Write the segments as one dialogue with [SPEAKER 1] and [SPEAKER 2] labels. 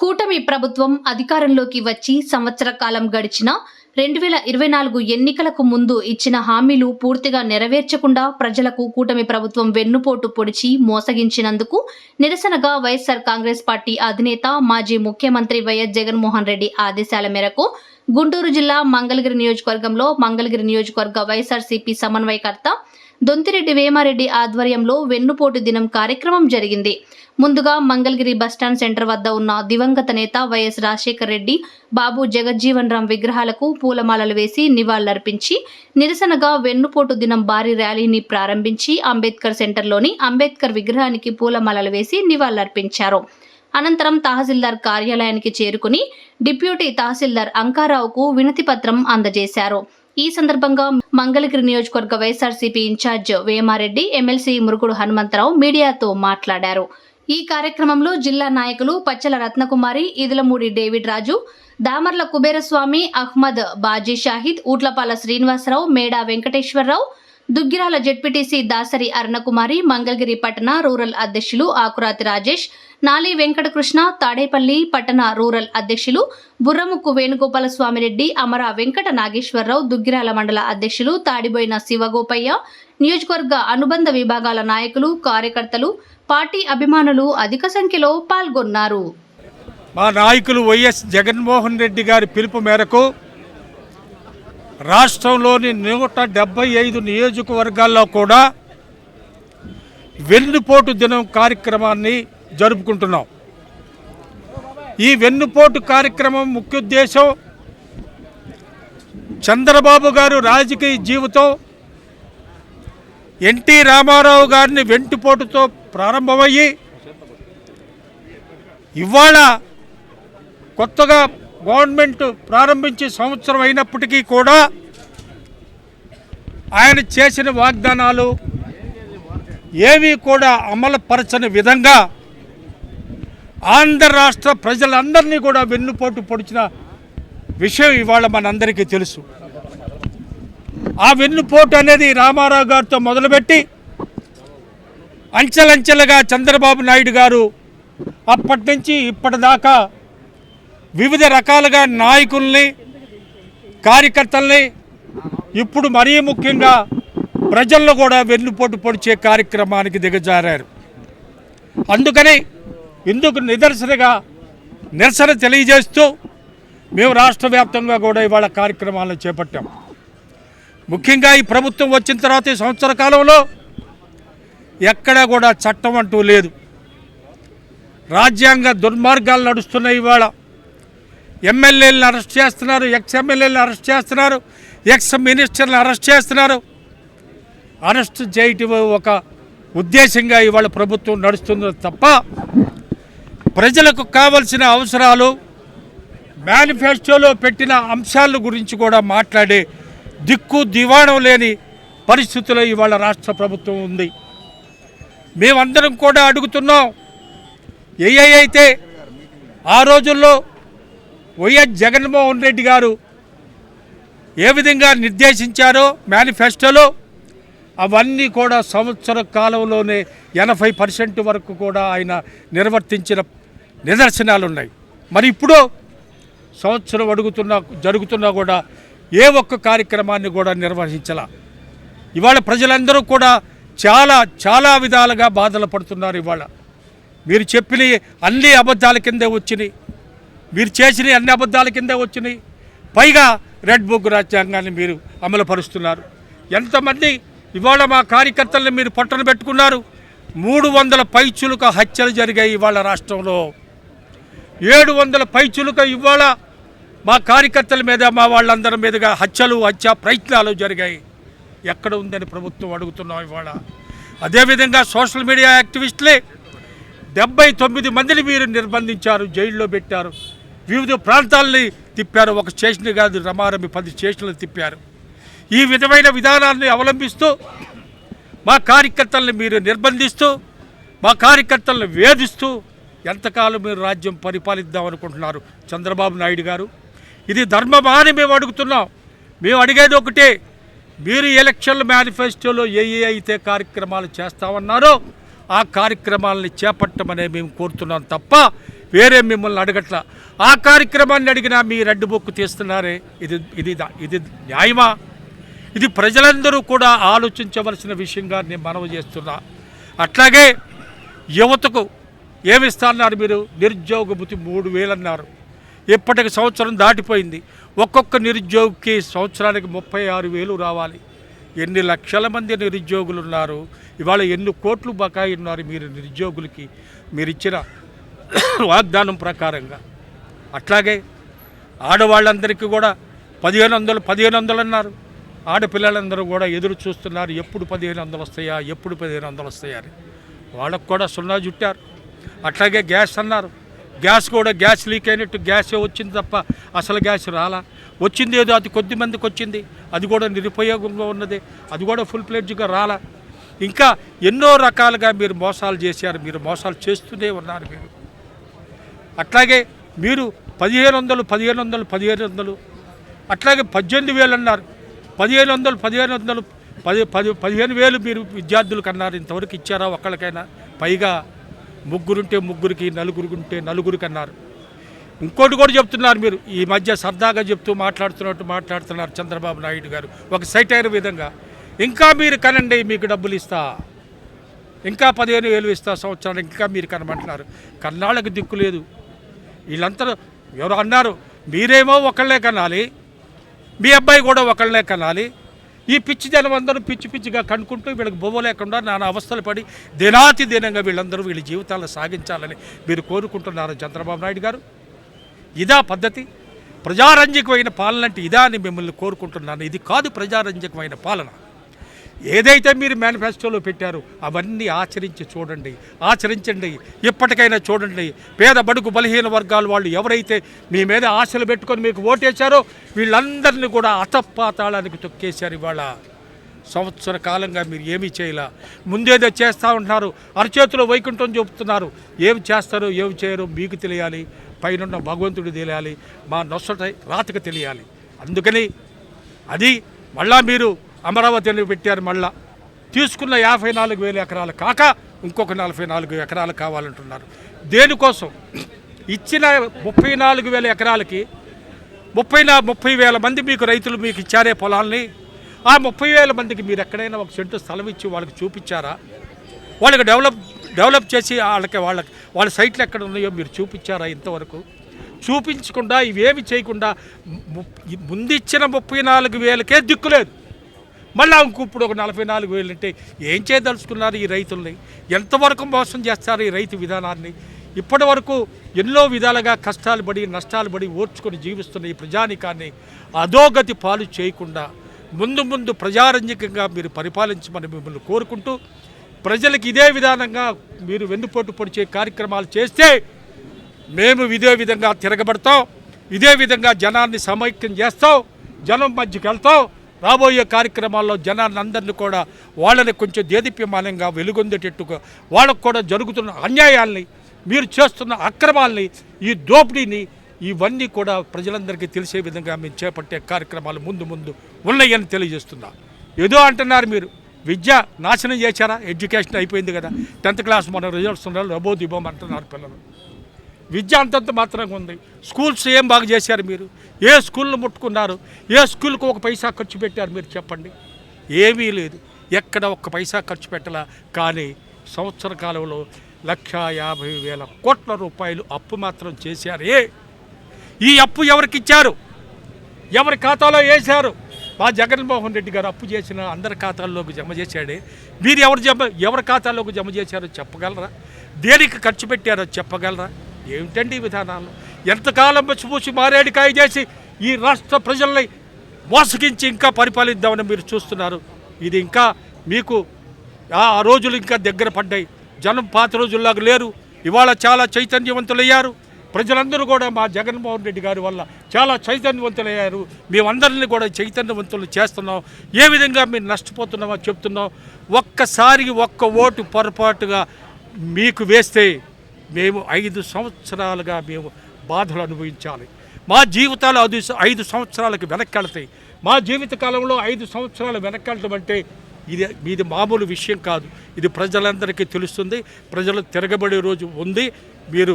[SPEAKER 1] కూటమి ప్రభుత్వం అధికారంలోకి వచ్చి సంవత్సర కాలం గడిచినా రెండు వేల ఇరవై నాలుగు ఎన్నికలకు ముందు ఇచ్చిన హామీలు పూర్తిగా నెరవేర్చకుండా ప్రజలకు కూటమి ప్రభుత్వం వెన్నుపోటు పొడిచి మోసగించినందుకు నిరసనగా వైఎస్సార్ కాంగ్రెస్ పార్టీ అధినేత మాజీ ముఖ్యమంత్రి వైఎస్ జగన్మోహన్ రెడ్డి ఆదేశాల మేరకు గుంటూరు జిల్లా మంగళగిరి నియోజకవర్గంలో మంగళగిరి నియోజకవర్గ వైఎస్ఆర్సీపీ సమన్వయకర్త దొంతిరెడ్డి వేమారెడ్డి ఆధ్వర్యంలో వెన్నుపోటు దినం కార్యక్రమం జరిగింది. ముందుగా మంగళగిరి బస్టాండ్ సెంటర్ వద్ద ఉన్న దివంగత నేత వైఎస్ రాజశేఖర రెడ్డి బాబు జగజ్జీవన్ రామ్ విగ్రహాలకు పూలమాలలు వేసి నివాళులర్పించి నిరసనగా వెన్నుపోటు దినం భారీ ర్యాలీని ప్రారంభించి అంబేద్కర్ సెంటర్లోని అంబేద్కర్ విగ్రహానికి పూలమాలలు వేసి నివాళులర్పించారు. అనంతరం తహసీల్దార్ కార్యాలయానికి చేరుకుని డిప్యూటీ తహసీల్దార్ అంకారావుకు వినతిపత్రం అందజేశారు. ఈ సందర్భంగా మంగళగిరి నియోజకవర్గ YSRCP incharge Vemareddy MLC Murugudu Hanumantharao మీడియాతో మాట్లాడారు. ఈ కార్యక్రమంలో జిల్లా నాయకులు పచ్చల రత్నకుమారి ఇదులమూడి డేవిడ్ రాజు దామర్ల కుబేరస్వామి అహ్మద్ బాజీ షాహిద్ ఊట్లపాల శ్రీనివాసరావు మేడా వెంకటేశ్వరరావు దుగ్గిరాల జెడ్పీటీసీ దాసరి అరుణకుమారి మంగళగిరి పట్టణ రూరల్ అధ్యక్షులు ఆకురాతి రాజేష్ నాలి వెంకటకృష్ణ తాడేపల్లి పట్టణ రూరల్ అధ్యక్షులు బుర్రముక్కు వేణుగోపాల స్వామిరెడ్డి అమర వెంకట నాగేశ్వరరావు దుగ్గిరాల మండల అధ్యక్షులు తాడిబోయిన శివగోపయ్య నియోజకవర్గ అనుబంధ విభాగాల నాయకులు కార్యకర్తలు పార్టీ అభిమానులు అధిక సంఖ్యలో పాల్గొన్నారు.
[SPEAKER 2] మా నాయకులు వైఎస్ జగన్మోహన్ రెడ్డి గారి పిలుపు మేరకు రాష్ట్రంలోని నూట డెబ్బై ఐదు నియోజకవర్గాల్లో కూడా వెన్నుపోటు దినం కార్యక్రమాన్ని జరుపుకుంటున్నాం. ఈ వెన్నుపోటు కార్యక్రమం ముఖ్య ఉద్దేశం చంద్రబాబు గారు రాజకీయ జీవితం ఎన్టీ రామారావు గారిని వెంటుపోటుతో ప్రారంభమయ్యి ఇవాళ కొత్తగా గవర్నమెంట్ ప్రారంభించే సంవత్సరం అయినప్పటికీ కూడా ఆయన చేసిన వాగ్దానాలు ఏమీ కూడా అమలుపరచని విధంగా ఆంధ్ర రాష్ట్ర ప్రజలందరినీ కూడా వెన్నుపోటు పొడిచిన విషయం ఇవాళ మనందరికీ తెలుసు. ఆ వెన్నుపోటు అనేది రామారావు గారితో మొదలుపెట్టి అంచెలంచెలుగా చంద్రబాబు నాయుడు గారు అప్పటి నుంచి ఇప్పటిదాకా వివిధ రకాలుగా నాయకుల్ని కార్యకర్తల్ని ఇప్పుడు మరీ ముఖ్యంగా ప్రజల్లో కూడా వెన్నుపోటు పొడిచే కార్యక్రమానికి దిగజారారు. అందుకని ఇందుకు నిదర్శనగా నిరసన తెలియజేస్తూ మేము రాష్ట్ర వ్యాప్తంగా కూడా ఇవాళ కార్యక్రమాలను చేపట్టాం. ముఖ్యంగా ఈ ప్రభుత్వం వచ్చిన తర్వాత ఈ సంవత్సర కాలంలో ఎక్కడా కూడా చట్టం అంటూ లేదు. రాజ్యాంగ దుర్మార్గాలు నడుస్తున్నాయి ఇవాళ. ఎమ్మెల్యేలను అరెస్ట్ చేస్తున్నారు ఎక్స్ ఎమ్మెల్యేలను అరెస్ట్ చేస్తున్నారు ఎక్స్ మినిస్టర్లను అరెస్ట్ చేస్తున్నారు. అరెస్ట్ చేయటం ఒక ఉద్దేశంగా ఇవాళ ప్రభుత్వం నడుస్తుంది తప్ప ప్రజలకు కావలసిన అవసరాలు మేనిఫెస్టోలో పెట్టిన అంశాల గురించి కూడా మాట్లాడే దిక్కు దివాణం లేని పరిస్థితుల్లో ఇవాళ రాష్ట్ర ప్రభుత్వం ఉంది. మేమందరం కూడా అడుగుతున్నాం. ఏ అయితే ఆ రోజుల్లో వైఎస్ జగన్మోహన్ రెడ్డి గారు ఏ విధంగా నిర్దేశించారో మేనిఫెస్టోలో అవన్నీ కూడా సంవత్సర కాలంలోనే ఎనభై పర్సెంట్ వరకు కూడా ఆయన నిర్వర్తించిన నిదర్శనాలు ఉన్నాయి మరి ఇప్పుడు సంవత్సరం అడుగుతున్నా జరుగుతున్నా కూడా ఏ ఒక్క కార్యక్రమాన్ని కూడా నిర్వహించాల. ఇవాళ ప్రజలందరూ కూడా చాలా చాలా విధాలుగా బాధలు పడుతున్నారు ఇవాళ. మీరు చెప్పిన అన్ని అబద్ధాల కిందే వచ్చినాయి. మీరు చేసిన అన్ని అబద్ధాల కిందే వచ్చినాయి. పైగా రెడ్ బుక్ రాజ్యాంగాన్ని మీరు అమలుపరుస్తున్నారు. ఎంతమంది ఇవాళ మా కార్యకర్తలను మీరు పట్టణ పెట్టుకున్నారు. మూడు వందల పైచులుక హత్యలు జరిగాయి ఇవాళ రాష్ట్రంలో. ఏడు వందల పైచులుక ఇవాళ మా కార్యకర్తల మీద మా వాళ్ళందరి మీదుగా హత్యలు హత్య ప్రయత్నాలు జరిగాయి. ఎక్కడ ఉందని ప్రభుత్వం అడుగుతున్నాం ఇవాళ. అదేవిధంగా సోషల్ మీడియా యాక్టివిస్టులే డెబ్బై తొమ్మిది మందిని మీరు నిర్బంధించారు జైల్లో పెట్టారు. వివిధ ప్రాంతాలని తిప్పారు. ఒక స్టేషన్ కాదు రమారమి పది స్టేషన్లు తిప్పారు. ఈ విధమైన విధానాన్ని అవలంబిస్తూ మా కార్యకర్తలను మీరు నిర్బంధిస్తూ మా కార్యకర్తలను వేధిస్తూ ఎంతకాలం మీరు రాజ్యం పరిపాలిద్దాం అనుకుంటున్నారు చంద్రబాబు నాయుడు గారు? ఇది ధర్మమా అని మేము అడుగుతున్నాం. మేము అడిగేది ఒకటే మీరు ఎలక్షన్ మేనిఫెస్టోలో ఏ ఏ అయితే కార్యక్రమాలు చేస్తామన్నారో ఆ కార్యక్రమాలని చేపట్టమనే మేము కోరుతున్నాం తప్ప వేరే మిమ్మల్ని అడగట్ల. ఆ కార్యక్రమాన్ని అడిగినా మీ రెడ్ బుక్ తీస్తున్నారే. ఇది ఇది ఇది న్యాయమా? ఇది ప్రజలందరూ కూడా ఆలోచించవలసిన విషయంగా నేను మనవి చేస్తున్నా. అట్లాగే యువతకు ఏమిస్తున్నారు మీరు? నిరుద్యోగ భృతి మూడు వేలు అన్నారు ఇప్పటికి సంవత్సరం దాటిపోయింది. ఒక్కొక్క నిరుద్యోగికి సంవత్సరానికి ముప్పై ఆరు వేలు రావాలి. ఎన్ని లక్షల మంది నిరుద్యోగులు ఉన్నారు ఇవాళ ఎన్ని కోట్లు బకాయి ఉన్నారు మీరు నిరుద్యోగులకి? మీరు ఇచ్చిన వాగ్దానం ప్రకారంగా. అట్లాగే ఆడవాళ్ళందరికీ కూడా పదిహేను వందలు పదిహేను వందలు అన్నారు. ఆడపిల్లలందరూ కూడా ఎదురు చూస్తున్నారు ఎప్పుడు పదిహేను వందలు వస్తాయా ఎప్పుడు పదిహేను వందలు వస్తాయా అని. వాళ్ళకు కూడా సున్నా చుట్టారు అట్లాగే గ్యాస్ అన్నారు. గ్యాస్ కూడా గ్యాస్ లీక్ అయినట్టు గ్యాసే వచ్చింది తప్ప అసలు గ్యాస్ రాలా. వచ్చింది ఏదో అది కొద్ది మందికి వచ్చింది. అది కూడా నిరుపయోగంగా ఉన్నది. అది కూడా ఫుల్ ప్లేడ్జ్గా రాలా. ఇంకా ఎన్నో రకాలుగా మీరు మోసాలు చేశారు. మీరు మోసాలు చేస్తూనే ఉన్నారు మీరు. అట్లాగే మీరు పదిహేను వందలు పదిహేను వందలు పదిహేను వందలు. అట్లాగే పద్దెనిమిది వేలు అన్నారు. పదిహేను వందలు పదిహేను వందలు పది పది పదిహేను వేలు మీరు విద్యార్థులకు అన్నారు. ఇంతవరకు ఇచ్చారా ఒక్కళ్ళకైనా? పైగా ముగ్గురుంటే ముగ్గురికి నలుగురుకుంటే నలుగురికి అన్నారు ఇంకోటి కూడా చెప్తున్నారు మీరు ఈ మధ్య సరదాగా చెప్తూ మాట్లాడుతున్నట్టు మాట్లాడుతున్నారు చంద్రబాబు నాయుడు గారు. ఒక సైటైన విధంగా ఇంకా మీరు కనండి మీకు డబ్బులు ఇస్తా. ఇంకా పదిహేను వేలు ఇస్తా సంవత్సరాలు ఇంకా మీరు కనమంటున్నారు. కన్నాళ్ళకి దిక్కు లేదు. వీళ్ళంతా ఎవరు అన్నారు మీరేమో ఒకళ్ళే కనాలి మీ అబ్బాయి కూడా ఒకళ్ళే కనాలి ఈ పిచ్చి జనం అందరూ పిచ్చి పిచ్చిగా కనుక్కుంటూ వీళ్ళకి బొవ్వ లేకుండా నానా అవస్థలు పడి దినాతి దినంగా వీళ్ళందరూ వీళ్ళ జీవితాలను సాగించాలని మీరు కోరుకుంటున్నారు చంద్రబాబు నాయుడు గారు. ఇదా పద్ధతి. ప్రజారంజకమైన పాలన అంటే ఇదా అని మిమ్మల్ని కోరుకుంటున్నాను. ఇది కాదు ప్రజారంజకమైన పాలన. ఏదైతే మీరు మేనిఫెస్టోలో పెట్టారో అవన్నీ ఆచరించి చూడండి ఆచరించండి ఇప్పటికైనా చూడండి. పేద బడుగు బలహీన వర్గాల వాళ్ళు ఎవరైతే మీ మీద ఆశలు పెట్టుకొని మీకు ఓటేశారో వీళ్ళందరినీ కూడా అతపాతాళానికి తొక్కేశారు ఇవాళ. సంవత్సర కాలంగా మీరు ఏమీ చేయలే. ముందేదో చేస్తూ ఉంటున్నారు అరచేతిలో వైకుంఠం చూపుతున్నారు. ఏమి చేస్తారో ఏమి చేయరో మీకు తెలియాలి పైనున్న భగవంతుడు తెలియాలి మా నొసట రాతకు తెలియాలి. అందుకని అది మళ్ళా మీరు అమరావతిని పెట్టారు మళ్ళా. తీసుకున్న యాభై నాలుగు వేల ఎకరాలు కాక ఇంకొక నలభై నాలుగు ఎకరాలు కావాలంటున్నారు. దేనికోసం? ఇచ్చిన ముప్పై నాలుగు వేల ఎకరాలకి ముప్పై నా ముప్పై వేల మంది మీకు రైతులు మీకు ఇచ్చారే పొలాల్ని. ఆ ముప్పై వేల మందికి మీరు ఎక్కడైనా ఒక సెంటు స్థలం ఇచ్చి వాళ్ళకి చూపించారా? వాళ్ళకి డెవలప్ డెవలప్ చేసి వాళ్ళకి వాళ్ళకి వాళ్ళ సైట్లు ఎక్కడ ఉన్నాయో మీరు చూపించారా ఇంతవరకు? చూపించకుండా ఇవేమి చేయకుండా ము- ముందు ఇచ్చిన ముప్పై నాలుగు వేలకే దిక్కులేదు మళ్ళీ ఇంక ఇప్పుడు ఒక నలభై నాలుగు వేలు అంటే ఏం చేయదలుచుకున్నారు ఈ రైతుల్ని? ఎంతవరకు మోసం చేస్తారు ఈ రైతు విధానాన్ని? ఇప్పటి వరకు ఎన్నో విధాలుగా కష్టాలు పడి నష్టాలు పడి ఓర్చుకొని జీవిస్తున్న ఈ ప్రజానికాన్ని అధోగతి పాలు చేయకుండా ముందు ముందు ప్రజారంజకంగా మీరు పరిపాలించమని మిమ్మల్ని కోరుకుంటూ ప్రజలకు ఇదే విధానంగా మీరు వెన్నుపోటు పొడిచే కార్యక్రమాలు చేస్తే మేము ఇదే విధంగా తిరగబడతాం ఇదే విధంగా జనాన్ని సమైక్యం చేస్తాం జనం మధ్యకి వెళ్తాం రాబోయే కార్యక్రమాల్లో జనాన్ని కూడా వాళ్ళని కొంచెం దేదీప్యమానంగా వెలుగొందేటట్టుగా వాళ్ళకు కూడా జరుగుతున్న అన్యాయాల్ని మీరు చేస్తున్న అక్రమాల్ని ఈ దోపిడీని ఇవన్నీ కూడా ప్రజలందరికీ తెలిసే విధంగా మేము చేపట్టే కార్యక్రమాలు ముందు ముందు ఉన్నాయని తెలియజేస్తున్నా. ఏదో అంటున్నారు మీరు. విద్య నాశనం చేశారా? ఎడ్యుకేషన్ అయిపోయింది కదా. టెన్త్ క్లాస్ మన రిజల్ట్స్ ఉన్నారు రబో దిబోం అంటున్నారు పిల్లలు. విద్య అంతంత మాత్రంగా ఉంది. స్కూల్స్ ఏం బాగా చేశారు మీరు. ఏ స్కూల్లో ముట్టుకున్నారు? ఏ స్కూల్కి ఒక పైసా ఖర్చు పెట్టారు మీరు చెప్పండి. ఏమీ లేదు. ఎక్కడ ఒక్క పైసా ఖర్చు పెట్టలా. కానీ సంవత్సర కాలంలో లక్ష యాభై వేల కోట్ల రూపాయలు అప్పు మాత్రం చేశారే. ఈ అప్పు ఎవరికి ఇచ్చారు? ఎవరి ఖాతాలో వేశారు? మా జగన్మోహన్ రెడ్డి గారు అప్పు చేసిన అందరి ఖాతాల్లోకి జమ చేశాడే. మీరు ఎవరు జమ ఎవరి ఖాతాలోకి జమ చేశారో చెప్పగలరా? దేనికి ఖర్చు పెట్టారో చెప్పగలరా? ఏమిటండి ఈ విధానాలు? ఎంతకాలం పచ్చిపూసి మారేడికాయ చేసి ఈ రాష్ట్ర ప్రజల్ని మోసగించి ఇంకా పరిపాలిద్దామని మీరు చూస్తున్నారు. ఇది ఇంకా మీకు ఆ రోజులు ఇంకా దగ్గర పడ్డాయి. జనం పాత రోజుల్లాగా లేరు. ఇవాళ చాలా చైతన్యవంతులయ్యారు. ప్రజలందరూ కూడా మా జగన్మోహన్ రెడ్డి గారి వల్ల చాలా చైతన్యవంతులయ్యారు. మేమందరినీ కూడా చైతన్యవంతులు చేస్తున్నాం. ఏ విధంగా మీరు నష్టపోతున్నామో చెప్తున్నాం. ఒక్కసారి ఒక్క ఓటు పొరపాటుగా మీకు వేస్తే మేము ఐదు సంవత్సరాలుగా మేము బాధలు అనుభవించాలి. మా జీవితాలు అది ఐదు సంవత్సరాలకు వెనక్కెళ్తాయి. మా జీవిత కాలంలో ఐదు సంవత్సరాలు వెనక్కెళ్ళటం అంటే ఇది ఇది మామూలు విషయం కాదు. ఇది ప్రజలందరికీ తెలుస్తుంది. ప్రజలు తిరగబడే రోజు ఉంది. మీరు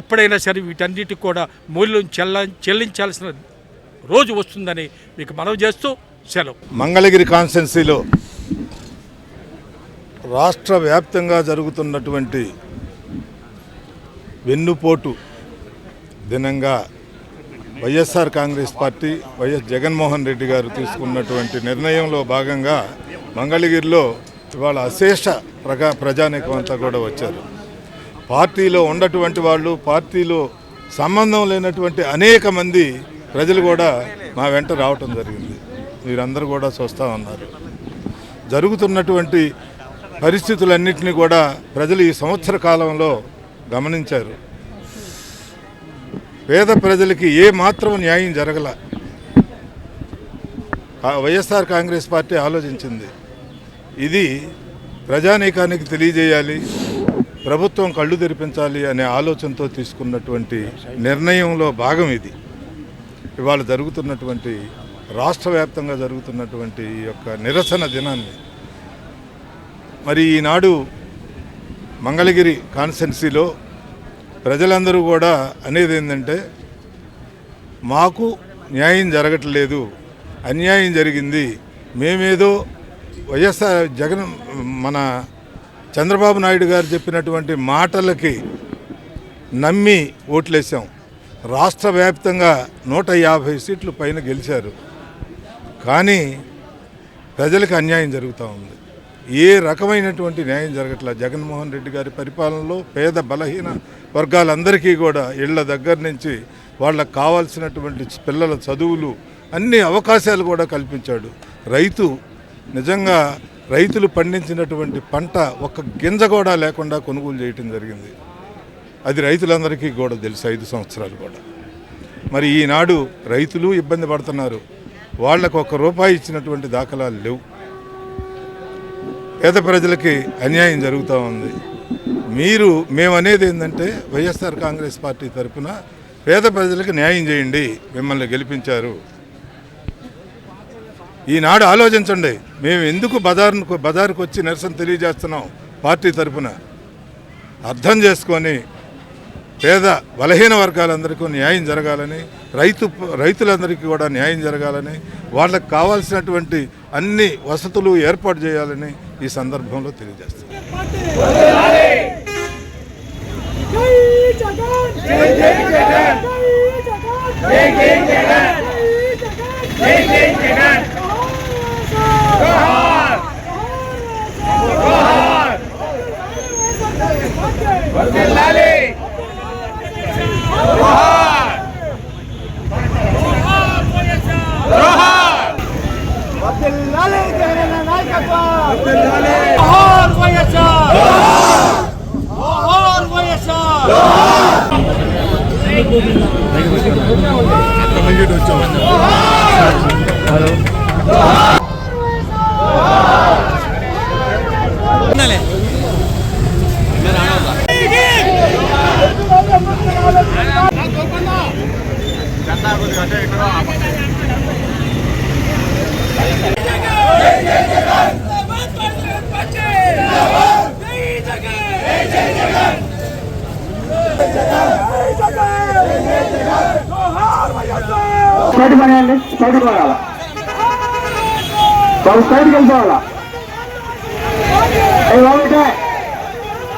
[SPEAKER 2] ఎప్పుడైనా సరే వీటన్నిటికి కూడా మూల్యం చెల్ల చెల్లించాల్సిన రోజు వస్తుందని మీకు మనవి చేస్తూ సెలవు.
[SPEAKER 3] మంగళగిరి కాన్స్టెన్సీలో రాష్ట్ర వ్యాప్తంగా జరుగుతున్నటువంటి వెన్నుపోటు దినంగా YSR Congress party YS Jaganmohan Reddy garu తీసుకున్నటువంటి నిర్ణయంలో భాగంగా మంగళగిరిలో ఇవాళ అశేష ప్రజా ప్రజానీకం అంతా కూడా వచ్చారు. పార్టీలో ఉన్నటువంటి వాళ్ళు పార్టీలో సంబంధం లేనటువంటి అనేక మంది ప్రజలు కూడా మా వెంట రావటం జరిగింది. మీరందరూ కూడా చూస్తూ ఉన్నారు. జరుగుతున్నటువంటి పరిస్థితులన్నింటినీ కూడా ప్రజలు ఈ సంవత్సర కాలంలో గమనించారు. పేద ప్రజలకి ఏ మాత్రం న్యాయం జరగల. వైఎస్ఆర్ కాంగ్రెస్ పార్టీ ఆలోచించింది. ఇది ప్రజానీకానికి తెలియజేయాలి ప్రభుత్వం కళ్ళు తెరిపించాలి అనే ఆలోచనతో తీసుకున్నటువంటి నిర్ణయంలో భాగం ఇది. ఇవాళ జరుగుతున్నటువంటి రాష్ట్ర వ్యాప్తంగా జరుగుతున్నటువంటి ఈ యొక్క నిరసన దినాన్ని. మరి ఈనాడు మంగళగిరి కాన్స్టెన్సీలో ప్రజలందరూ కూడా అనేది ఏంటంటే మాకు న్యాయం జరగట్లేదు అన్యాయం జరిగింది మేమేదో వైఎస్ఆర్ జగన్ మన చంద్రబాబు నాయుడు గారు చెప్పినటువంటి మాటలకి నమ్మి ఓట్లేసాం. రాష్ట్ర వ్యాప్తంగా నూట యాభై సీట్లు పైన గెలిచారు. కానీ ప్రజలకు అన్యాయం జరుగుతూ ఉంది. ఏ రకమైనటువంటి న్యాయం జరగట్లా? జగన్మోహన్ రెడ్డి గారి పరిపాలనలో పేద బలహీన వర్గాలందరికీ కూడా ఇళ్ళ దగ్గర నుంచి వాళ్ళకు కావాల్సినటువంటి పిల్లల చదువులు అన్ని అవకాశాలు కూడా కల్పించాడు. రైతు నిజంగా రైతులు పండించినటువంటి పంట ఒక్క గింజ కూడా లేకుండా కొనుగోలు చేయటం జరిగింది. అది రైతులందరికీ కూడా తెలుసు ఐదు సంవత్సరాలు కూడా. మరి ఈనాడు రైతులు ఇబ్బంది పడుతున్నారు. వాళ్ళకు ఒక రూపాయి ఇచ్చినటువంటి దాఖలాలు లేవు. పేద ప్రజలకి అన్యాయం జరుగుతూ ఉంది. మీరు మేమనేది ఏంటంటే వైఎస్ఆర్ కాంగ్రెస్ పార్టీ తరఫున పేద ప్రజలకు న్యాయం చేయండి మిమ్మల్ని గెలిపించారు. ఈనాడు ఆలోచించండి మేము ఎందుకు బజార్కు బజారుకు వచ్చి నిరసన తెలియజేస్తున్నాం పార్టీ తరఫున అర్థం చేసుకొని పేద బలహీన వర్గాలందరికీ న్యాయం జరగాలని రైతు రైతులందరికీ కూడా న్యాయం జరగాలని వాళ్ళకి కావాల్సినటువంటి అన్ని వసతులు ఏర్పాటు చేయాలని ఈ సందర్భంలో తెలియజేస్తున్నాం
[SPEAKER 4] అవి బాగుంటే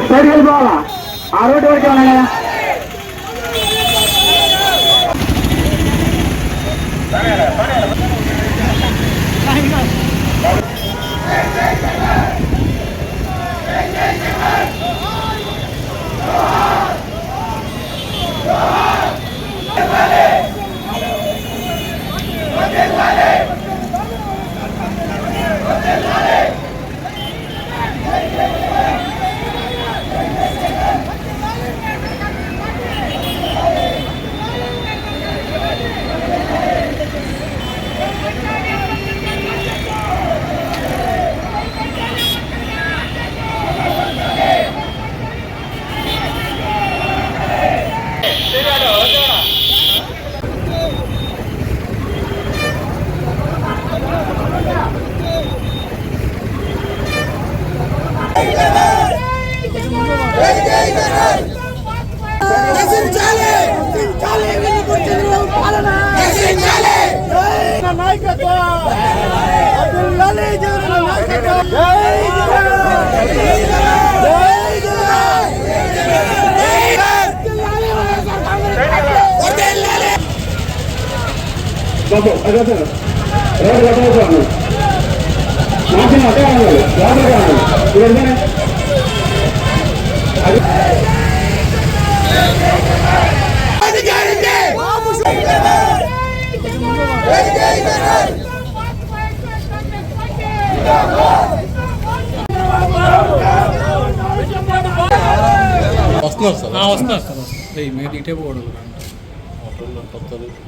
[SPEAKER 4] స్టేట్కి వెళ్ళిపోవాలా ఆ Thank you. అదే సార్. రోడ్డు కట్టవచ్చు మార్చిన అదే అన్నారు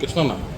[SPEAKER 4] లోపలికి